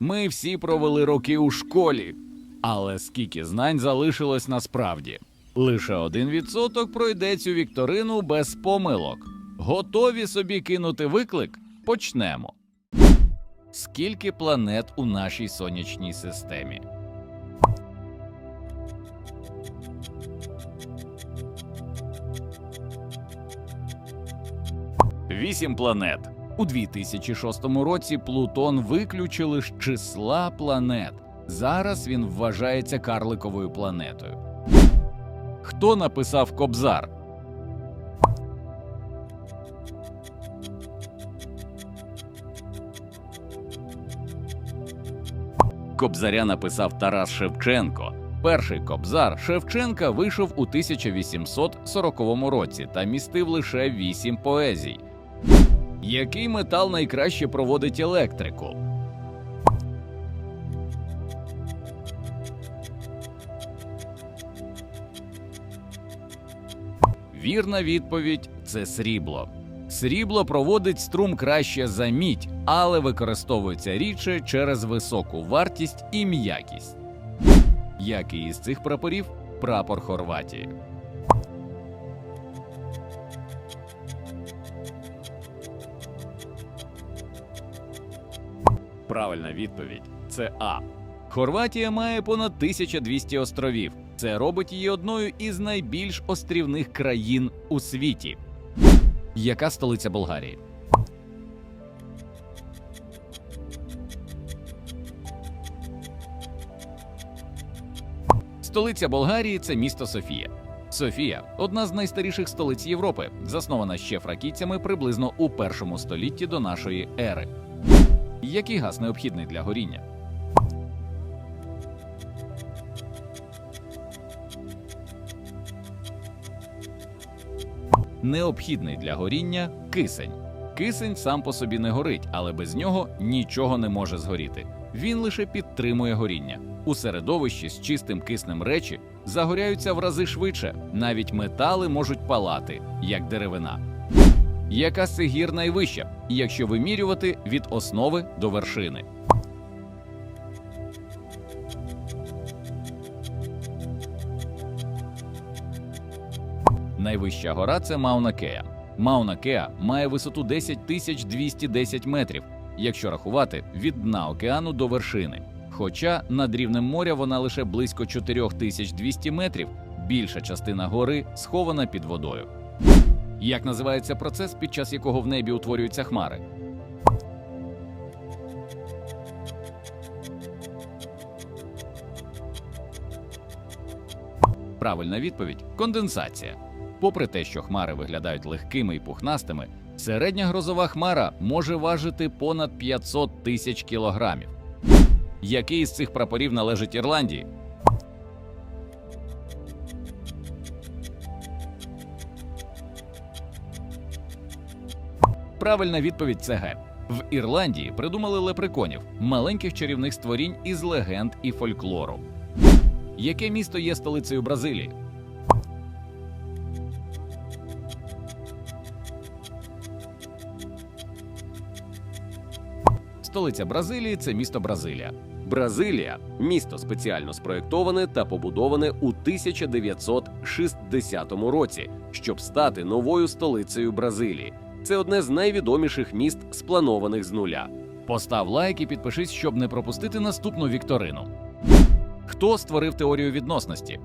Ми всі провели роки у школі, але скільки знань залишилось насправді? Лише один відсоток пройде цю вікторину без помилок. Готові собі кинути виклик? Почнемо. Скільки планет у нашій сонячній системі? Вісім планет. У 2006 році Плутон виключили з числа планет. Зараз він вважається карликовою планетою. Хто написав Кобзар? Кобзаря написав Тарас Шевченко. Перший кобзар Шевченка вийшов у 1840 році та містив лише вісім поезій. Який метал найкраще проводить електрику? Вірна відповідь це срібло. Срібло проводить струм краще за мідь, але використовується рідше через високу вартість і м'якість. Який із цих прапорів прапор Хорватії? Правильна відповідь це А. Хорватія має понад 1200 островів. Це робить її одною із найбільш острівних країн у світі. Яка столиця Болгарії? Столиця Болгарії це місто Софія. Софія одна з найстаріших столиць Європи, заснована ще фракійцями приблизно у першому столітті до нашої ери. Який газ необхідний для горіння? Необхідний для горіння кисень. Кисень сам по собі не горить, але без нього нічого не може згоріти. Він лише підтримує горіння. У середовищі з чистим киснем речі загоряються в рази швидше, навіть метали можуть палати, як деревина. Яка з цих гір найвища, якщо вимірювати від основи до вершини? Найвища гора це Мауна Кеа. Мауна Кеа має висоту 10 тисяч 210 метрів, якщо рахувати від дна океану до вершини. Хоча над рівнем моря вона лише близько 4200 метрів, більша частина гори схована під водою. Як називається процес, під час якого в небі утворюються хмари? Правильна відповідь конденсація. Попри те, що хмари виглядають легкими і пухнастими, середня грозова хмара може важити понад 500 тисяч кілограмів. Який із цих прапорів належить Ірландії? Правильна відповідь це Г. В Ірландії придумали лепреконів, маленьких чарівних створінь із легенд і фольклору. Яке місто є столицею Бразилії? Столиця Бразилії це місто Бразилія. Бразилія місто спеціально спроєктоване та побудоване у 1960 році, щоб стати новою столицею Бразилії. Це одне з найвідоміших міст, спланованих з нуля. Постав лайк і підпишись, щоб не пропустити наступну вікторину. Хто створив теорію відносності?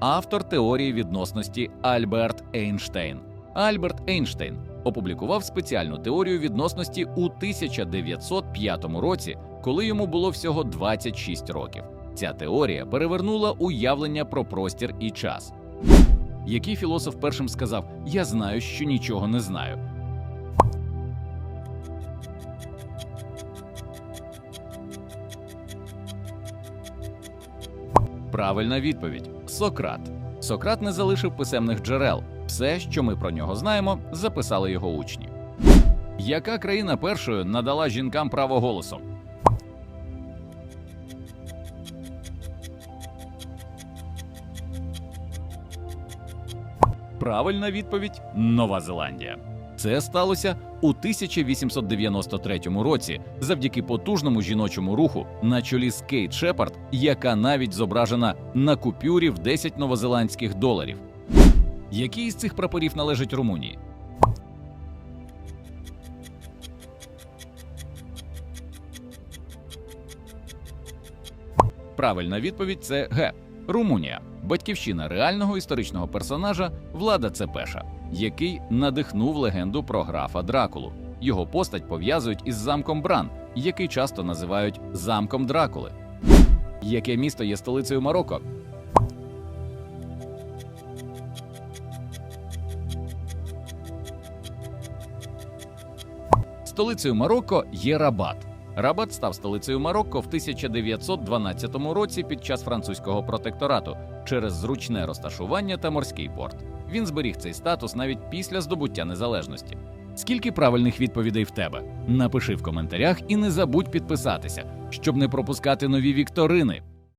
Автор теорії відносності Альберт Ейнштейн. Альберт Ейнштейн опублікував спеціальну теорію відносності у 1905 році, коли йому було всього 26 років. Ця теорія перевернула уявлення про простір і час. Який філософ першим сказав: Я знаю, що нічого не знаю. Правильна відповідь Сократ. Сократ не залишив писемних джерел. Все, що ми про нього знаємо, записали його учні. Яка країна першою надала жінкам право голосу? Правильна відповідь Нова Зеландія. Це сталося у 1893 році завдяки потужному жіночому руху на чолі з Кейт Шепард, яка навіть зображена на купюрі в 10 новозеландських доларів. Який із цих прапорів належить Румунії? Правильна відповідь це Г. Румунія, батьківщина реального історичного персонажа Влада Цепеша, який надихнув легенду про графа Дракулу. Його постать пов'язують із замком Бран, який часто називають замком Дракули. Яке місто є столицею Марокко? Столицею Марокко є Рабат. Рабат став столицею Марокко в 1912 році під час французького протекторату через зручне розташування та морський порт. Він зберіг цей статус навіть після здобуття незалежності. Скільки правильних відповідей в тебе? Напиши в коментарях і не забудь підписатися, щоб не пропускати нові вікторини.